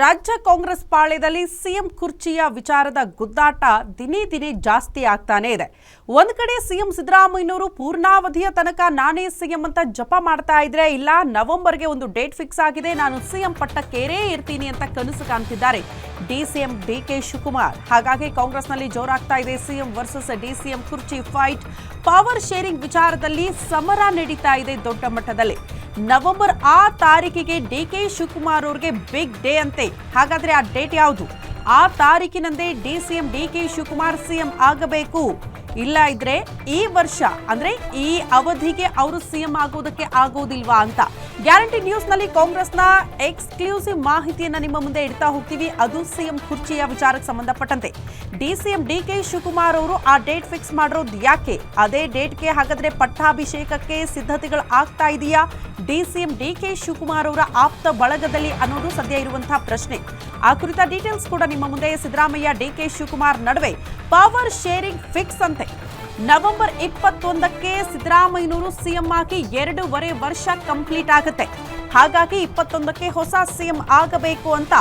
ರಾಜ್ಯ ಕಾಂಗ್ರೆಸ್ ಪಾಳ್ಯದಲ್ಲಿ ಸಿಎಂ ಕುರ್ಚಿಯ ವಿಚಾರದ ಗುದ್ದಾಟ ದಿನೇ ದಿನೇ ಜಾಸ್ತಿ ಆಗ್ತಾನೆ ಇದೆ. ಒಂದ್ ಕಡೆ ಸಿಎಂ ಸಿದ್ದರಾಮಯ್ಯನವರು ಪೂರ್ಣಾವಧಿಯ ತನಕ ನಾನೇ ಸಿಎಂ ಅಂತ ಜಪ ಮಾಡ್ತಾ ಇದ್ರೆ ಇಲ್ಲ, ನವೆಂಬರ್ಗೆ ಒಂದು ಡೇಟ್ ಫಿಕ್ಸ್ ಆಗಿದೆ, ನಾನು ಸಿಎಂ ಪಟ್ಟಕ್ಕೇರೇ ಇರ್ತೀನಿ ಅಂತ ಕನಸು ಕಾಣ್ತಿದ್ದಾರೆ ಡಿಸಿಎಂ ಡಿಕೆ ಶಿವಕುಮಾರ್. ಹಾಗಾಗಿ ಕಾಂಗ್ರೆಸ್ನಲ್ಲಿ ಜೋರಾಗ್ತಾ ಇದೆ ಸಿಎಂ ವರ್ಸಸ್ ಡಿಸಿಎಂ ಕುರ್ಚಿ ಫೈಟ್. ಪವರ್ ಶೇರಿಂಗ್ ವಿಚಾರದಲ್ಲಿ ಸಮರ ನಡೀತಾ ಇದೆ ದೊಡ್ಡ ಮಟ್ಟದಲ್ಲಿ. ನವೆಂಬರ್ ಆ ತಾರೀಕಿಗೆ ಡಿ ಕೆ ಶಿವಕುಮಾರ್ ಅವ್ರಿಗೆ ಬಿಗ್ ಡೇ ಅಂತೆ. ಹಾಗಾದ್ರೆ ಆ ಡೇಟ್ ಯಾವುದು? ಆ ತಾರೀಕಿನಂದೇ D CM D K Shivakumar CM ಆಗಬೇಕು. ಇಲ್ಲ ಇದ್ರೆ ಈ ವರ್ಷ, ಅಂದ್ರೆ ಈ ಅವಧಿಗೆ ಅವರು ಸಿಎಂ ಆಗೋದಕ್ಕೆ ಆಗೋದಿಲ್ವಾ ಅಂತ. ಗ್ಯಾರಂಟಿ ನ್ಯೂಸ್ನಲ್ಲಿ ಕಾಂಗ್ರೆಸ್ನ ಎಕ್ಸ್ಕ್ಲೂಸಿವ್ ಮಾಹಿತಿಯನ್ನ ನಿಮ್ಮ ಮುಂದೆ ಇಡ್ತಾ ಹೋಗ್ತೀವಿ. ಅದು ಸಿಎಂ ಕುರ್ಚಿಯ ವಿಚಾರಕ್ಕೆ ಸಂಬಂಧಪಟ್ಟಂತೆ. ಡಿಸಿಎಂ ಡಿ ಕೆ ಶಿವಕುಮಾರ್ ಅವರು ಆ ಡೇಟ್ ಫಿಕ್ಸ್ ಮಾಡಿರೋದು ಯಾಕೆ? ಅದೇ ಡೇಟ್ಗೆ ಹಾಗಾದ್ರೆ ಪಟ್ಟಾಭಿಷೇಕಕ್ಕೆ ಸಿದ್ಧತೆಗಳು ಆಗ್ತಾ ಇದೆಯಾ? ಡಿಸಿಎಂ ಡಿ ಕೆ ಶಿವಕುಮಾರ್ ಅವರ ಆಪ್ತ ಬಳಗದಲ್ಲಿ ಅನ್ನೋದು ಸದ್ಯ ಇರುವಂತಹ ಪ್ರಶ್ನೆ. ಆ ಕುರಿತ ಡೀಟೇಲ್ಸ್ ಕೂಡ ನಿಮ್ಮ ಮುಂದೆ ಸಿದ್ದರಾಮಯ್ಯ ಡಿ ಕೆ ಶಿವಕುಮಾರ್ ನಡುವೆ. ಪವರ್ ಶೇರಿಂಗ್ ಫಿಕ್ಸ್ ಅಂತೆ. ನವೆಂಬರ್ ಇಪ್ಪತ್ತೊಂದಕ್ಕೆ ಸಿದ್ದರಾಮಯ್ಯನೂರು ಸಿಎಂ ಆಗಿ ಎರಡೂವರೆ ವರ್ಷ ಕಂಪ್ಲೀಟ್ ಆಗುತ್ತೆ. ಹಾಗಾಗಿ ಇಪ್ಪತ್ತೊಂದಕ್ಕೆ ಹೊಸ ಸಿಎಂ ಆಗಬೇಕು ಅಂತ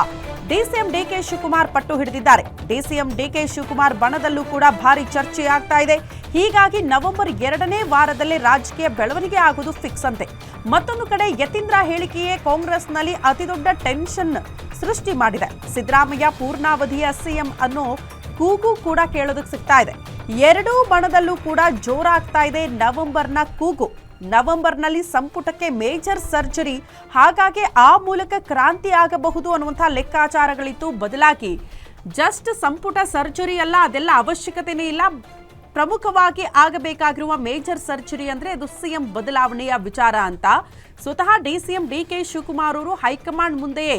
ಡಿಸಿಎಂ ಡಿಕೆ ಶಿವಕುಮಾರ್ ಪಟ್ಟು ಹಿಡಿದಿದ್ದಾರೆ. ಡಿಸಿಎಂ ಡಿಕೆ ಶಿವಕುಮಾರ್ ಬಣದಲ್ಲೂ ಕೂಡ ಭಾರಿ ಚರ್ಚೆ ಆಗ್ತಾ ಇದೆ. ಹೀಗಾಗಿ ನವೆಂಬರ್ ಎರಡನೇ ವಾರದಲ್ಲಿ ರಾಜಕೀಯ ಬೆಳವಣಿಗೆ ಆಗೋದು ಫಿಕ್ಸ್ ಅಂತೆ. ಮತ್ತೊಂದು ಕಡೆ ಯತೀಂದ್ರ ಹೇಳಿಕೆಯೇ ಕಾಂಗ್ರೆಸ್ನಲ್ಲಿ ಅತಿದೊಡ್ಡ ಟೆನ್ಷನ್ ಸೃಷ್ಟಿ ಮಾಡಿದೆ. ಸಿದ್ದರಾಮಯ್ಯ ಪೂರ್ಣಾವಧಿಯ ಸಿಎಂ ಅನ್ನೋ ಕೂಗು ಕೂಡ ಕೇಳೋದಕ್ಕೆ ಸಿಗ್ತಾ ಇದೆ. ಎರಡೂ ಬಣದಲ್ಲೂ ಕೂಡ ಜೋರಾಗ್ತಾ ಇದೆ ನವೆಂಬರ್ನ ಕೂಗು. ನವೆಂಬರ್ನಲ್ಲಿ ಸಂಪುಟಕ್ಕೆ ಮೇಜರ್ ಸರ್ಜರಿ, ಹಾಗಾಗಿ ಆ ಮೂಲಕ ಕ್ರಾಂತಿ ಆಗಬಹುದು ಅನ್ನುವಂಥ ಲೆಕ್ಕಾಚಾರಗಳಿತ್ತು ಬದಲಾಗಿ. ಜಸ್ಟ್ ಸಂಪುಟ ಸರ್ಜರಿ ಅಲ್ಲ, ಅದೆಲ್ಲ ಅವಶ್ಯಕತೆನೇ ಇಲ್ಲ. ಪ್ರಮುಖವಾಗಿ ಆಗಬೇಕಾಗಿರುವ ಮೇಜರ್ ಸರ್ಜರಿ ಅಂದ್ರೆ ಅದು ಸಿಎಂ ಬದಲಾವಣೆಯ ವಿಚಾರ ಅಂತ. ಸ್ವತಃ ಡಿಸಿಎಂ ಡಿ ಕೆ ಶಿವಕುಮಾರ್ ಅವರು ಹೈಕಮಾಂಡ್ ಮುಂದೆಯೇ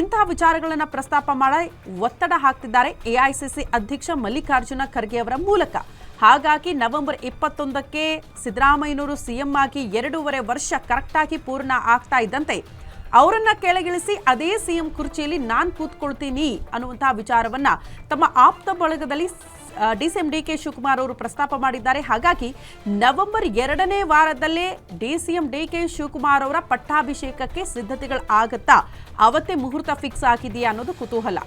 ಇಂತಹ ವಿಚಾರಗಳನ್ನು ಪ್ರಸ್ತಾಪ ಮಾಡಿ ಒತ್ತಡ ಹಾಕ್ತಿದ್ದಾರೆ. ಎಐಸಿಸಿ ಅಧ್ಯಕ್ಷ ಮಲ್ಲಿಕಾರ್ಜುನ ಖರ್ಗೆ ಅವರ ಮೂಲಕ. ಹಾಗಾಗಿ ನವೆಂಬರ್ ಇಪ್ಪತ್ತೊಂದಕ್ಕೆ ಸಿದ್ದರಾಮಯ್ಯನವರು ಸಿಎಂ ಆಗಿ ಎರಡೂವರೆ ವರ್ಷ ಕರೆಕ್ಟಾಗಿ ಪೂರ್ಣ ಆಗ್ತಾ ಇದ್ದಂತೆ. ಅವರನ್ನ ಕೆಳಗಿಳಿಸಿ ಅದೇ ಸಿಎಂ ಕುರ್ಚಿಯಲ್ಲಿ ನಾನು ಕೂತ್ಕೊಳ್ತೀನಿ ಅನ್ನುವಂತಹ ವಿಚಾರವನ್ನ ತಮ್ಮ ಆಪ್ತ ಬಳಗದಲ್ಲಿ ಡಿಸಿಎಂ ಡಿ ಕೆ ಶಿವಕುಮಾರ್ ಅವರು ಪ್ರಸ್ತಾಪ ಮಾಡಿದ್ದಾರೆ. ಹಾಗಾಗಿ ನವೆಂಬರ್ ಎರಡನೇ ವಾರದಲ್ಲೇ ಡಿಸಿಎಂ ಡಿ ಕೆ ಶಿವಕುಮಾರ್ ಅವರ ಪಟ್ಟಾಭಿಷೇಕಕ್ಕೆ ಸಿದ್ಧತೆಗಳು ಆಗತ್ತಾ ಅವತ್ತೇ ಮುಹೂರ್ತ ಫಿಕ್ಸ್ ಆಗಿದೆಯಾ ಅನ್ನೋದು ಕುತೂಹಲ.